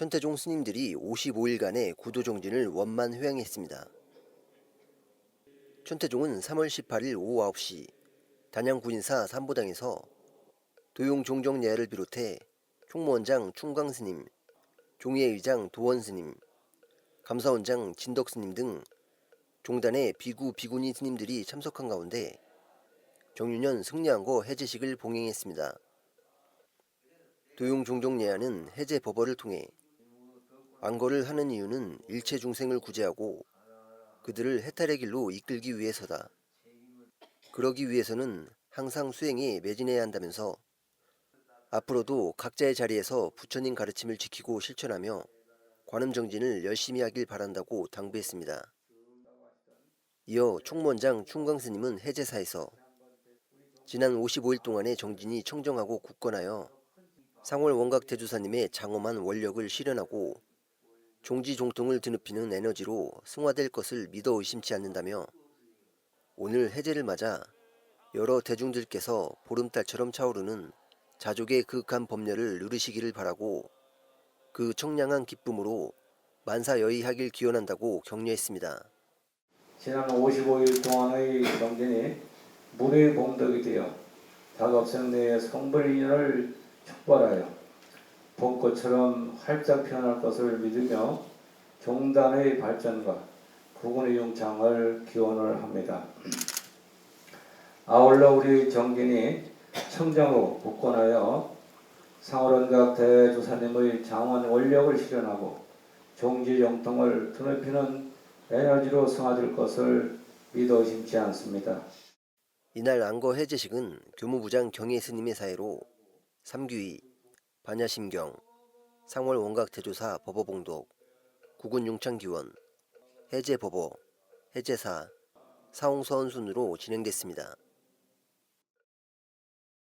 천태종 스님들이 55일간의 구도정진을 원만 회양했습니다. 천태종은 3월 18일 오후 9시 단양구인사 삼보당에서 도용종정예를 비롯해 총무원장 충광스님, 종예의장 도원스님, 감사원장 진덕스님 등 종단의 비구 비구니 스님들이 참석한 가운데 정유년 승려안고 해제식을 봉행했습니다. 도용종정예안은 해제 법어를 통해 안거를 하는 이유는 일체 중생을 구제하고 그들을 해탈의 길로 이끌기 위해서다. 그러기 위해서는 항상 수행에 매진해야 한다면서 앞으로도 각자의 자리에서 부처님 가르침을 지키고 실천하며 관음정진을 열심히 하길 바란다고 당부했습니다. 이어 총무원장 충광스님은 해제사에서 지난 55일 동안의 정진이 청정하고 굳건하여 상월 원각 대주사님의 장엄한 원력을 실현하고 종지 종통을 드높이는 에너지로 승화될 것을 믿어 의심치 않는다며 오늘 해제를 맞아 여러 대중들께서 보름달처럼 차오르는 자족의 극한 법렬을 누리시기를 바라고 그 청량한 기쁨으로 만사여의하길 기원한다고 격려했습니다. 지난 55일 동안의 정진이 물의 공덕이 되어 다각생 내의 성불인연을 촉발하여 봄꽃처럼 활짝 피어날 것을 믿으며 종단의 발전과 국군의 용창을 기원을 합니다. 아울러 우리 정진이 청정하고 굳건하여 상월원각 대조사님의 장원 원력을 실현하고 종지 영통을 드높이는 에너지로 승화될 것을 믿어 의심치 않습니다. 이날 안거 해제식은 교무부장 경혜 스님의 사회로 삼규위, 반야심경, 상월 원각 대조사 법어봉독, 국군 용창기원, 해제법어, 해제사, 사홍서원 순으로 진행됐습니다.